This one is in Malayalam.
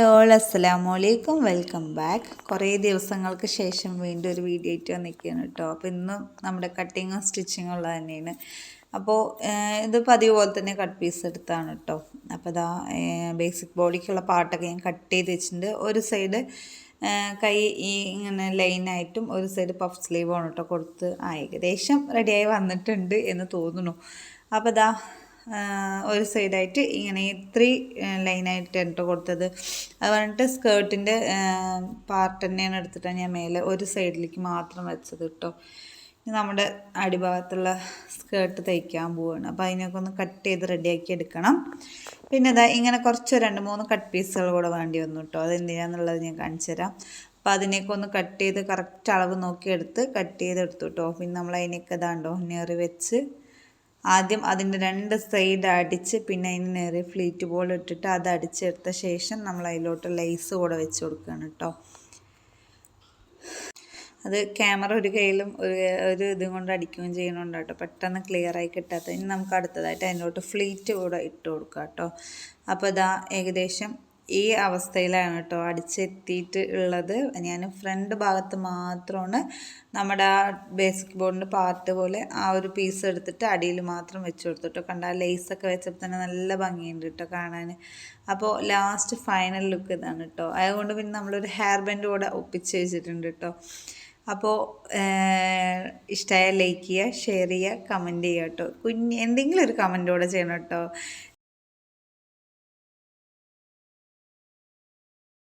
ഓൾ അസ്സലാമു അലൈക്കും. Welcome back. കുറേ ദിവസങ്ങൾക്ക് ശേഷം വീണ്ടും ഒരു വീഡിയോ ആയിട്ട് വന്നിരിക്കുകയാണ് കേട്ടോ. അപ്പോൾ ഇന്നും നമ്മുടെ കട്ടിങ്ങും സ്റ്റിച്ചിങ്ങും ഉള്ളത് തന്നെയാണ്. അപ്പോൾ ഇത് പതിവ് പോലെ തന്നെ കട്ട് പീസ് എടുത്താണ് കേട്ടോ. അപ്പോൾ ഇതാ ബേസിക് ബോഡിക്കുള്ള പാട്ടൊക്കെ ഞാൻ കട്ട് ചെയ്ത് വെച്ചിട്ടുണ്ട്. ഒരു സൈഡ് കൈ ഈ ഇങ്ങനെ ലൈനായിട്ടും ഒരു സൈഡ് പഫ് സ്ലീവാണ് കേട്ടോ കൊടുത്ത് ആ ഏകദേശം റെഡിയായി വന്നിട്ടുണ്ട് എന്ന് തോന്നുന്നു. അപ്പോൾ ഇതാ ഒരു സൈഡായിട്ട് ഇങ്ങനെ ത്രീ ലൈനായിട്ട് കേട്ടോ കൊടുത്തത്. അത് പറഞ്ഞിട്ട് സ്കേർട്ടിന്റെ പാർട്ട് തന്നെയാണ് എടുത്തിട്ടാണ് ഞാൻ മേലെ ഒരു സൈഡിലേക്ക് മാത്രം വെച്ചത് കേട്ടോ നമ്മുടെ അടിഭാഗത്തുള്ള സ്കേർട്ട് തയ്ക്കാൻ പോവുകയാണ് അപ്പോൾ അതിനൊക്കെ ഒന്ന് കട്ട് ചെയ്ത് റെഡിയാക്കി എടുക്കണം. പിന്നെ ഇതാ ഇങ്ങനെ കുറച്ച് രണ്ട് മൂന്ന് കട്ട് പീസുകൾ കൂടെ വേണ്ടി വന്നു കേട്ടോ അതെന്തിനാന്നുള്ളത് ഞാൻ കാണിച്ചു തരാം. അപ്പോൾ അതിനെയൊക്കെ ഒന്ന് കട്ട് ചെയ്ത് കറക്റ്റ് അളവ് നോക്കി എടുത്ത് കട്ട് ചെയ്ത് എടുത്തു കേട്ടോ പിന്നെ നമ്മൾ അതിനൊക്കെ ഇതാണ്ടോ നേറി വെച്ച് ആദ്യം അതിന്റെ രണ്ട് സൈഡ് അടിച്ച് പിന്നെ അതിന് നേരെ ഫ്ലീറ്റ് ബോൾ ഇട്ടിട്ട് അത് അടിച്ചെടുത്ത ശേഷം നമ്മൾ അതിലോട്ട് ലൈസ് കൂടെ വെച്ച് കൊടുക്കുകയാണ് കേട്ടോ അത് ക്യാമറ ഒരു കയ്യിലും ഒരു ഒരു ഇതും കൊണ്ട് അടിക്കുകയും ചെയ്യണമുണ്ട് കേട്ടോ പെട്ടെന്ന് ക്ലിയർ ആയി കിട്ടാത്ത. ഇനി നമുക്ക് അടുത്തതായിട്ട് അതിനോട്ട് ഫ്ലീറ്റ് കൂടെ ഇട്ട് കൊടുക്കാം കേട്ടോ അപ്പോൾ ഇതാ ഏകദേശം ഈ അവസ്ഥയിലാണ് കേട്ടോ അടിച്ചെത്തിയിട്ട് ഉള്ളത്. ഞാൻ ഫ്രണ്ട് ഭാഗത്ത് മാത്രമാണ് നമ്മുടെ ആ ബേസിക് ബോർഡിന്റെ പാർട്ട് പോലെ ആ ഒരു പീസ് എടുത്തിട്ട് അടിയിൽ മാത്രം വെച്ച് കൊടുത്തു കേട്ടോ. കണ്ട ആ ലേസൊക്കെ വെച്ചപ്പോൾ തന്നെ നല്ല ഭംഗിയുണ്ട് കേട്ടോ കാണാൻ. അപ്പോൾ ലാസ്റ്റ് ഫൈനൽ ലുക്ക് ഇതാണ് കേട്ടോ. അതുകൊണ്ട് പിന്നെ നമ്മളൊരു ഹെയർ ബാൻഡ് കൂടെ ഒപ്പിച്ച് വെച്ചിട്ടുണ്ട് കേട്ടോ. അപ്പോൾ ഇഷ്ടമായ ലൈക്ക് ചെയ്യുക ഷെയർ ചെയ്യുക കമന്റ് ചെയ്യുക കേട്ടോ. കുഞ്ഞ് എന്തെങ്കിലും ഒരു കമന്റോടെ ചെയ്യണം കേട്ടോ.